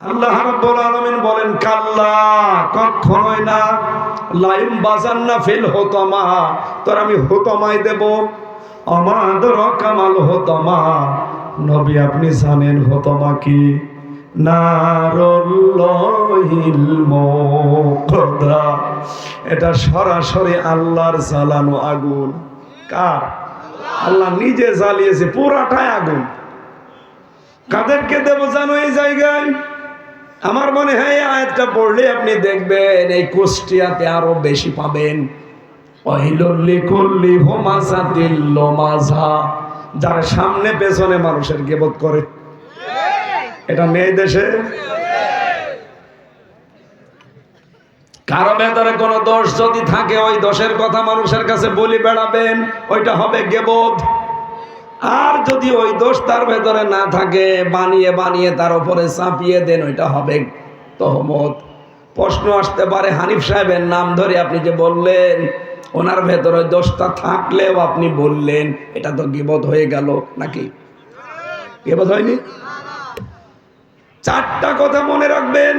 আল্লাহ রাব্বুল আলামিন বলেন, কাল্লা কখনোই না, লাইম বাজান্না ফিল হুতামা, তোর আমি হুতামাই দেব। আমাদের কামাল হুতামা, নবী আপনি জানেন হুতামা কি? এটা সরাসরি আল্লাহর জ্বালানো আগুন। কার? আল্লাহ নিজে জ্বালিয়েছে, পুরাটাই আগুন। কাদেরকে দেব জানো এই জায়গায়? আমার মনে হয় আয়াতটা পড়লে আপনি দেখবেন এই কুষ্টিয়াতে আরও বেশি পাবেন। যারা সামনে পেছনে মানুষের গেবত করে। এটা নেই দেশে কারও ভেতরে কোনো দোষ যদি থাকে, ওই দোষের কথা মানুষের কাছে বলি বেড়াবেন, ওইটা হবে গেবোধ আর যদি ওই দোষ তার ভেতরে না থাকে, বানিয়ে বানিয়ে তার উপরে চাপিয়ে দেন, ওইটা হবে তহমত। প্রশ্ন আসতে পারে, হানিফ সাহেবের নাম ধরে আপনি যে বললেন, ওনার ভেতরে দোষটা থাকলেও আপনি বললেন, এটা তো গিবত হয়ে গেল নাকি? গিবত হয়নি? চারটা কথা মনে রাখবেন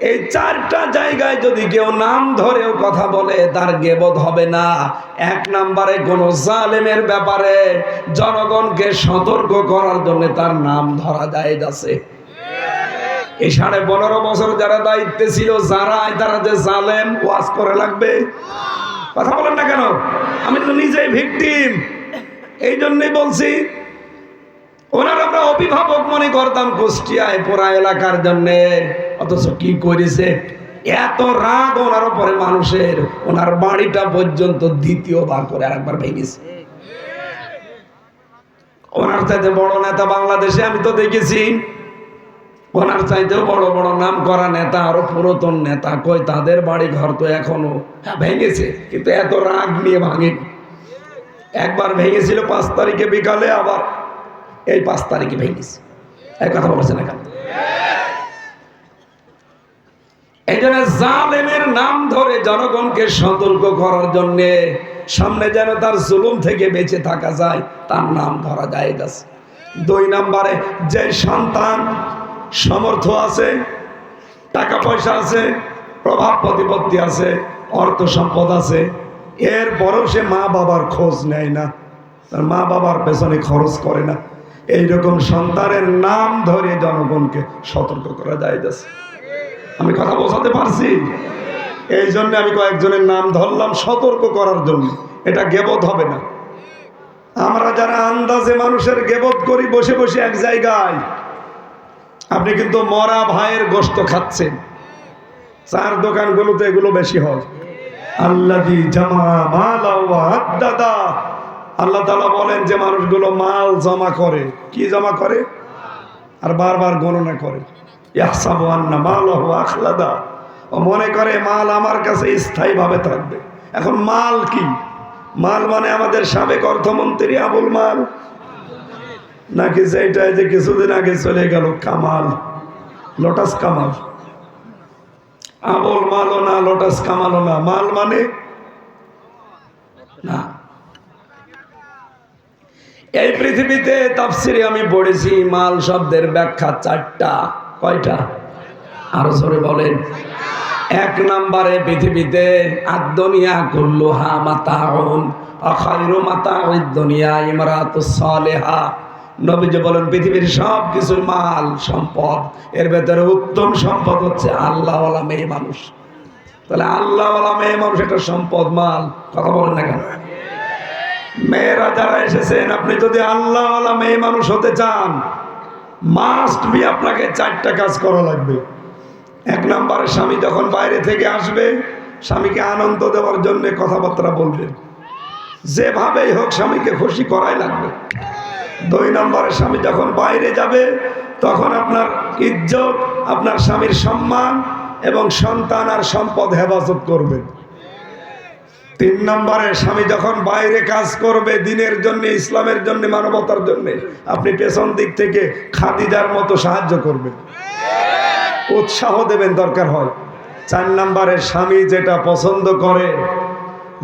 এই চারটা জায়গায় যদি কেউ নাম ধরেও কথা বলে, তার গেবত হবে না। এক নাম্বারে কোন জালেমের ব্যাপারে জনগণকে সতর্ক করার জন্য তার নাম ধরা যায় যাচ্ছে এই সাড়ে পনেরো বছর যারা দায়িত্বে ছিল, যারা তারা যে জালেম ওয়াজ করে লাগবে। কথা বলেন না কেন? আমি তো নিজেই ভিকটিম। এই জন্যই বলছি, ওনার আমরা অভিভাবক মনে করতাম কুষ্টিয়ায় পোড়া এলাকার জন্য। অথচ কি করেছে? এত রাগ ওনার উপরে মানুষের। ওনার বাড়িটা পর্যন্ত দ্বিতীয় দ্বিতীয়বার করে আরেকবার ভেঙেছে। ওনার চাইতে বড় নেতা বাংলাদেশে আমি তো দেখেছি। ওনার চাইতেও বড় বড় নাম করা নেতা আরও পুরাতন নেতা। কই, তাদের বাড়ি ঘর তো এখনও ভেঙেছে। কিন্তু এত রাগ নিয়ে ভাঙে একবার ভেঙেছিল পাঁচ তারিখে বিকালে, আবার এই পাঁচ তারিখে ভেঙেছে। এক কথা বলেছেন এখন এই জন্য জালেমের নাম ধরে জনগণকে সতর্ক করার জন্য সামনে যেন তার জুলুম থেকে বেঁচে থাকা যায়, তার নাম ধরা যায় গেছে দুই নম্বরে, যে সন্তান সমর্থ আছে, টাকা পয়সা আছে, প্রভাব প্রতিপত্তি আছে, অর্থ সম্পদ আছে, এর এরপরেও সে মা বাবার খোঁজ নেয় না। তার মা বাবার পেছনে খরচ করে না। এইরকম সন্তানের নাম ধরে জনগণকে সতর্ক করা যায় যাচ্ছে আমি কথা বোঝাতে পারছি? এই জন্য আমি কয়েকজনের নাম ধরলাম সতর্ক করার জন্য। এটা গেবত হবে না। আমরা যারা আন্দাজে মানুষের গেবত করি, বসে বসে এক জায়গায়। আপনি কিন্তু মরা ভাইয়ের গোস্ত খাচ্ছেন। চার দোকানগুলোতে এগুলো বেশি হয়। আল্লাহ তালা বলেন যে মানুষগুলো মাল জমা করে। কি জমা করে? আর বারবার গণনা করে। মনে করে মাল আমার কাছে স্থায়ীভাবে থাকবে। এখন মাল কি? মাল মানে আমাদের সাবেক অর্থমন্ত্রী আবুল মাল। নাকি যেটা যে কিছুদিন আগে চলে গেল কামাল, লোটাস কামাল। আবুল মালও না, লোটাস কামালও না। মাল মানে? না। এই পৃথিবীতে তাফসিরে আমি পড়েছি, মাল শব্দের ব্যাখ্যা চারটা। কয়টা? আরও জোরে বলেন। এক নম্বরে পৃথিবীতে আদনিয়া কুল্লুহা মাতাউন অখাইরু মাতাউদ দুনিয়া ইমরাতুস সালেহা। নবীজি বলেন, পৃথিবীর সব কিছুর মাল, সম্পদ, এর ভেতরে উত্তম সম্পদ হচ্ছে আল্লাহওয়ালা মেয়ে মানুষ। তাহলে আল্লাহওয়ালা মেয়ে মানুষ একটা সম্পদ, মাল, কথা বলেন না কেন? মেয়েরা যারা এসেছেন, আপনি যদি আল্লাহওয়ালা মেয়ে মানুষ হতে চান মাস্ট বি আপনাকে চারটা কাজ করা লাগবে। এক নম্বরে, স্বামী যখন বাইরে থেকে আসবে, স্বামীকে আনন্দ দেওয়ার জন্য কথাবার্তা বলবেন যেভাবেই হোক স্বামীকে খুশি করাই লাগবে। দুই নম্বরে, স্বামী যখন বাইরে যাবে, তখন আপনার ইজ্জত, আপনার স্বামীর সম্মান এবং সন্তান আর সম্পদ হেফাজত করবে। তিন নম্বরে, স্বামী যখন বাইরে কাজ করবে দিনের জন্য, ইসলামের জন্য, মানবতার জন্য, আপনি পেছন দিক থেকে খাদিজার মতো সাহায্য করবেন। উৎসাহ দেবেন দরকার হয়। চার নম্বরে, স্বামী যেটা পছন্দ করে,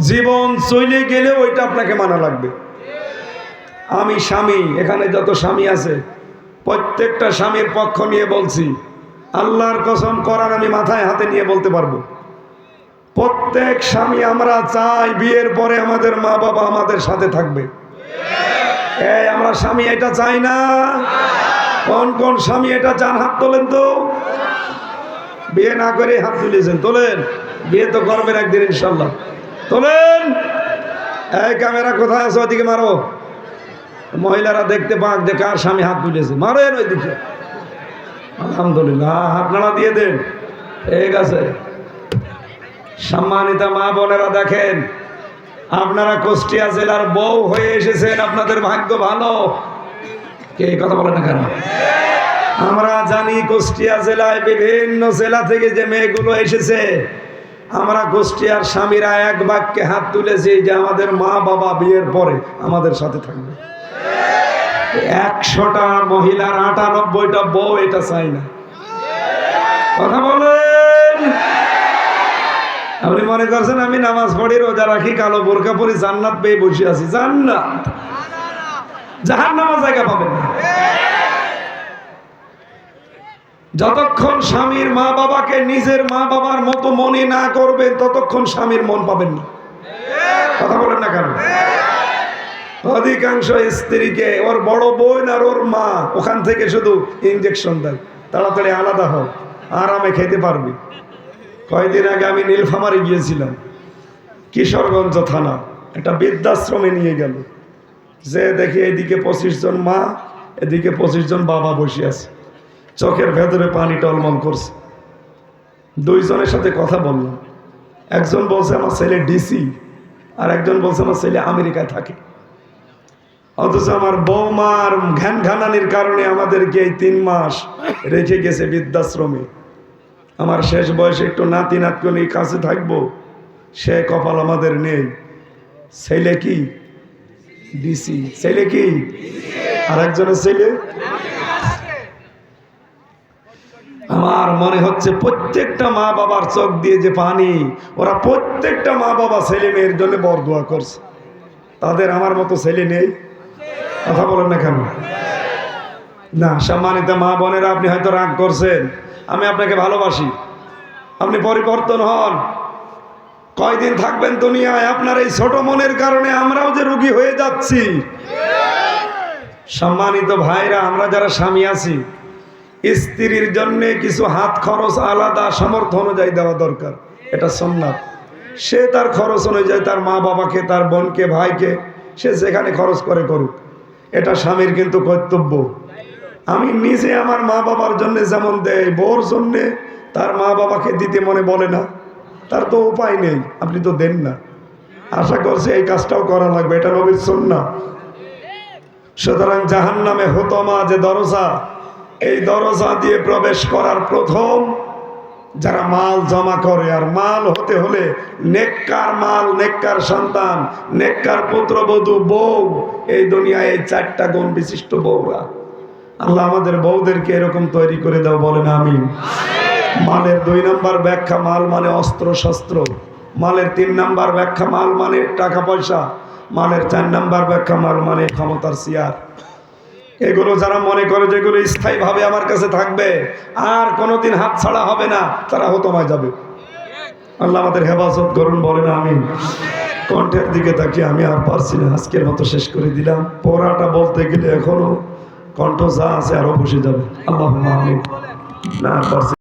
জীবন চলে গেলে ওইটা আপনাকে মানা লাগবে। আমি স্বামী, এখানে যত স্বামী আছে, প্রত্যেকটা স্বামীর পক্ষ নিয়ে বলছি, আল্লাহর কসম করার আমি মাথায় হাতে নিয়ে বলতে পারব। প্রত্যেক স্বামী আমরা চাই বিয়ের পরে আমাদের মা বাবা আমাদের সাথে থাকবে। আমরা স্বামী এটা চাই না। কোন কোন স্বামী এটা চান হাত তোলেন তো। বিয়ে না করে হাত তুলেছেন, তোলেন। বিয়ে তো করবেন একদিন ইনশাল্লাহ তোলেন। এই ক্যামেরা কোথায় আছে ওইদিকে মারো। মহিলারা দেখতে পাক যে কার স্বামী হাত তুলেছে। মারেন ওইদিকে। আলহামদুলিল্লাহ, হাত নাড়া দিয়ে দেন। ঠিক আছে। সম্মানিতা মা বোনেরা দেখেন, আপনারা কুষ্টিয়া জেলার বউ হয়ে এসেছেন, আপনাদের ভাগ্য ভালো। কে কথা বলে না কেন? আমরা জানি কুষ্টিয়া জেলায় বিভিন্ন জেলা থেকে যে মেয়েগুলো এসেছে, আমরা কুষ্টিয়ার স্বামীরা এক বাক্যে হাত তুলেছি যে আমাদের মা বাবা বিয়ের পরে আমাদের সাথে থাকবে। একশোটা মহিলার আটানব্বইটা বউ এটা চাই না। কথা বলেন। আপনি মনে করছেন আমি নামাজ পড়ি, রোজা রাখি, কালো বোরকা পরি, জান্নাত পেয়ে বসে আছি। জান্নাত। জাহান নামাজ জায়গা পাবেন না। যতক্ষণ স্বামীর মা বাবাকে নিজের মা বাবার মতো মনে না করবেন, ততক্ষণ স্বামীর মন পাবেন না। কথা বলেন না কেন? অধিকাংশ স্ত্রীকে ওর বড় বোন আর ওর মা ওখান থেকে শুধু ইঞ্জেকশন দেয়। তাড়াতাড়ি আলাদা হোক আরামে খেতে পারবি। কয়েকদিন আগে আমি নীলফামারে গিয়েছিলাম, কিশোরগঞ্জ থানা। একটা বৃদ্ধাশ্রমে নিয়ে গেল। যে দেখি এদিকে পঁচিশ জন মা, এদিকে পঁচিশ জন বাবা বসে আছে। চোখের ভেতরে পানি টলমল করছে। দুইজনের সাথে কথা বললাম। একজন বলছে, আমার ছেলে ডিসি। আর একজন বলছে, আমার ছেলে আমেরিকায় থাকে। অথচ আমার বৌমার ঘ্যান ঘানানির কারণে আমাদেরকে এই তিন মাস রেখে গেছে বৃদ্ধাশ্রমে। আমার শেষ বয়সে একটু নাতি নাতকে নিয়ে কাছে থাকব। সে কপাল আমাদের নেই। ছেলে কি? ডিসি। ছেলে কি? আর একজনের ছেলে? আমার মনে হচ্ছে প্রত্যেকটা মা বাবার চোখ দিয়ে যে পানি, ওরা প্রত্যেকটা মা বাবা ছেলে মেয়ের জন্য বরদোয়া করছে। তাদের আমার মতো ছেলে নেই। কথা বলেন না কেন? না, সম্মানিত মা বোনেরা, আপনি হয়তো রাগ করছেন। আমি আপনাকে ভালোবাসি। আপনি পরিবর্তন হন। কয়দিন থাকবেন দুনিয়ায়? আপনার এই ছোট মনের কারণে আমরাও যে রুগী হয়ে যাচ্ছি। সম্মানিত ভাইরা, আমরা যারা স্বামী আছি, স্ত্রীর জন্যে কিছু হাত খরচ আলাদা সামর্থ্য অনুযায়ী দেওয়া দরকার। এটা সোমনাথ। সে তার খরচ অনুযায়ী তার মা বাবাকে, তার বোনকে, ভাইকে সে যেখানে খরচ করে করুক। এটা স্বামীর কিন্তু কর্তব্য। আমি নিজে আমার মা বাবার জন্য যেমন দেয় বোর জন্যে তার মা বাবাকে দিতে মনে বলে না। তার তো উপায় নেই, আপনি তো দেন না। আশা করছি এই কাজটাও করা লাগবে, এটা নবীর সন্না সুতরাং জাহান নামে হতমা যে দরজা, এই দরজা দিয়ে প্রবেশ করার প্রথম যারা মাল জমা করে, আর মাল হতে হলে নেককার মাল, নেককার সন্তান, নেককার পুত্রবধূ, বউ, এই দুনিয়ায় এই চারটা গুণ বিশিষ্ট বউরা। আল্লাহ আমাদের বউদেরকে এরকম তৈরি করে দাও, বলেন আমি মালের দুই নাম্বার ব্যাখ্যা, মাল মানে অস্ত্র, শস্ত্র। মালের তিন নাম্বার ব্যাখ্যা, মাল মানে টাকা, পয়সা। মালের চার নাম্বার ব্যাখ্যা, মাল মানে ক্ষমতার চেয়ার। এগুলো যারা মনে করে যেগুলো স্থায়ীভাবে আমার কাছে থাকবে, আর কোনোদিন হাত ছাড়া হবে না, তারা হতমায় যাবে। আল্লাহ আমাদের হেফাজত করুন, বলেন আমি কণ্ঠের দিকে তাকিয়ে আমি আর পারছি না, আজকের মতো শেষ করে দিলাম। পড়াটা বলতে গেলে এখনও কণ্ঠ যা আছে আরও বসে যাবে। আল্লাহ না।